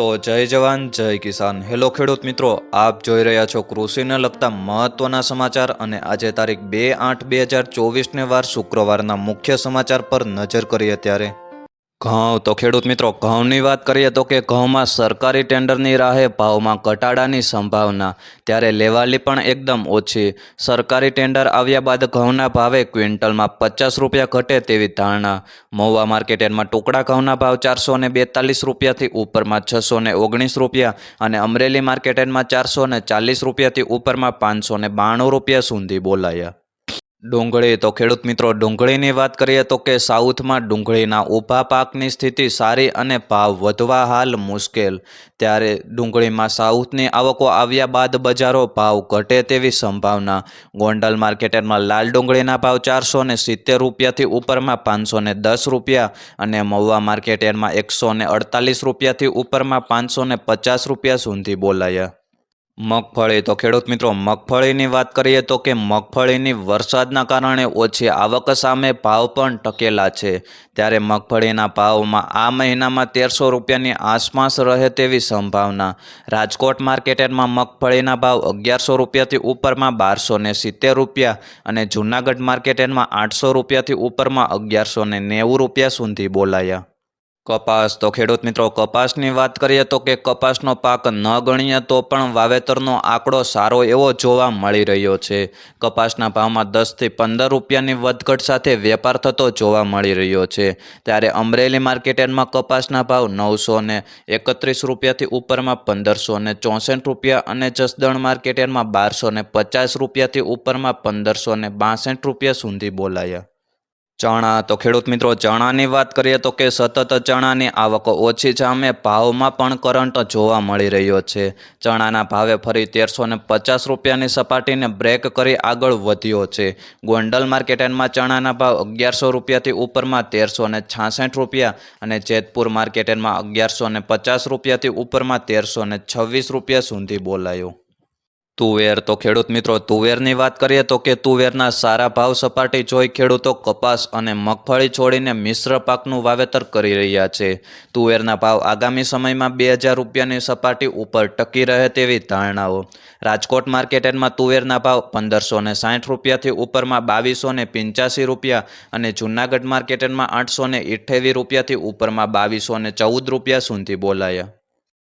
તો જય જવાન, જય કિસાન. હેલો ખેડૂત મિત્રો, આપ જોઈ રહ્યા છો કૃષિને લગતા મહત્વના સમાચાર અને આજે તારીખ બે આઠ બે હજાર ચોવીસને વાર શુક્રવારના મુખ્ય સમાચાર પર નજર કરીએ ત્યારે. ઘઉં. તો ખેડૂત મિત્રો, ઘઉંની વાત કરીએ તો કે ઘઉંમાં સરકારી ટેન્ડરની રાહે ભાવમાં ઘટાડાની સંભાવના. ત્યારે લેવાલી પણ એકદમ ઓછી. સરકારી ટેન્ડર આવ્યા બાદ ઘઉંના ભાવે ક્વિન્ટલમાં પચાસ રૂપિયા ઘટે તેવી ધારણા. મહુવા માર્કેટયાર્ડમાં ટુકડા ઘઉંના ભાવ ચારસો ને બેતાલીસ રૂપિયાથી ઉપરમાં છસો ને ઓગણીસ રૂપિયા અને અમરેલી માર્કેટયાર્ડમાં ચારસો ને ચાલીસ રૂપિયાથી ઉપરમાં પાંચસો ને બાણું રૂપિયા સુધી બોલાયા. ડુંગળી. તો ખેડૂત મિત્રો, ડુંગળીની વાત કરીએ તો કે સાઉથમાં ડુંગળીના ઊભા પાકની સ્થિતિ સારી અને ભાવ વધવા હાલ મુશ્કેલ. ત્યારે ડુંગળીમાં સાઉથની આવકો આવ્યા બાદ બજારો ભાવ ઘટે તેવી સંભાવના. ગોંડલ માર્કેટમાં લાલ ડુંગળીના ભાવ ચારસો ને સિત્તેર રૂપિયાથી ઉપરમાં પાંચસો ને દસ રૂપિયા અને મહુવા માર્કેટમાં એકસો ને અડતાલીસ રૂપિયાથી ઉપરમાં પાંચસો ને પચાસ રૂપિયા સુધી બોલાયા. મગફળી. તો ખેડૂત મિત્રો, મગફળીની વાત કરીએ તો કે મગફળીની વરસાદના કારણે ઓછી આવક સામે ભાવ પણ ટકેલા છે. ત્યારે મગફળીના ભાવમાં આ મહિનામાં તેરસો રૂપિયાની આસપાસ રહે તેવી સંભાવના. રાજકોટ માર્કેટમાં મગફળીના ભાવ અગિયારસો રૂપિયાથી ઉપરમાં બારસો ને સિત્તેર રૂપિયા અને જૂનાગઢ માર્કેટમાં આઠસો રૂપિયાથી ઉપરમાં અગિયારસો ને નેવું રૂપિયા સુધી બોલાયા. કપાસ. તો ખેડૂત મિત્રો, કપાસની વાત કરીએ તો કે કપાસનો પાક ન ગણીએ તો પણ વાવેતરનો આંકડો સારો એવો જોવા મળી રહ્યો છે. કપાસના ભાવમાં દસથી પંદર રૂપિયાની વધઘટ સાથે વેપાર થતો જોવા મળી રહ્યો છે. ત્યારે અમરેલી માર્કેટમાં કપાસના ભાવ નવસો ને એકત્રીસ રૂપિયાથી ઉપરમાં પંદરસો ને ચોસઠ રૂપિયા અને જસદણ માર્કેટમાં બારસો ને પચાસ રૂપિયાથી ઉપરમાં પંદરસો ને બાસઠ રૂપિયા સુધી બોલાયા. ચણા. તો ખેડૂત મિત્રો, ચણાની વાત કરીએ તો કે સતત ચણાની આવક ઓછી સામે ભાવમાં પણ કરંટ જોવા મળી રહ્યો છે. ચણાના ભાવે ફરી તેરસો ને પચાસ રૂપિયાની સપાટીને બ્રેક કરી આગળ વધ્યો છે. ગોંડલ માર્કેટમાં ચણાના ભાવ અગિયારસો રૂપિયાથી ઉપરમાં તેરસો ને છાસઠ રૂપિયા અને જેતપુર માર્કેટમાં અગિયારસો ને પચાસ રૂપિયાથી ઉપરમાં તેરસો ને છવ્વીસ રૂપિયા સુધી બોલાયો. તુવેર. તો ખેડૂત મિત્રો, તુવેરની વાત કરીએ તો કે તુવેરના સારા ભાવ સપાટી જોઈ ખેડૂતો કપાસ અને મગફળી છોડીને મિશ્ર પાકનું વાવેતર કરી રહ્યા છે. તુવેરના ભાવ આગામી સમયમાં બે હજાર રૂપિયાની સપાટી ઉપર ટકી રહે તેવી ધારણાઓ. રાજકોટ માર્કેટમાં તુવેરના ભાવ પંદરસો ને સાઠ રૂપિયાથી ઉપરમાં બાવીસો ને પંચ્યાસી રૂપિયા અને જૂનાગઢ માર્કેટમાં આઠસો ને રૂપિયાથી ઉપરમાં બાવીસો ને ચૌદ રૂપિયા સુધી બોલાયા.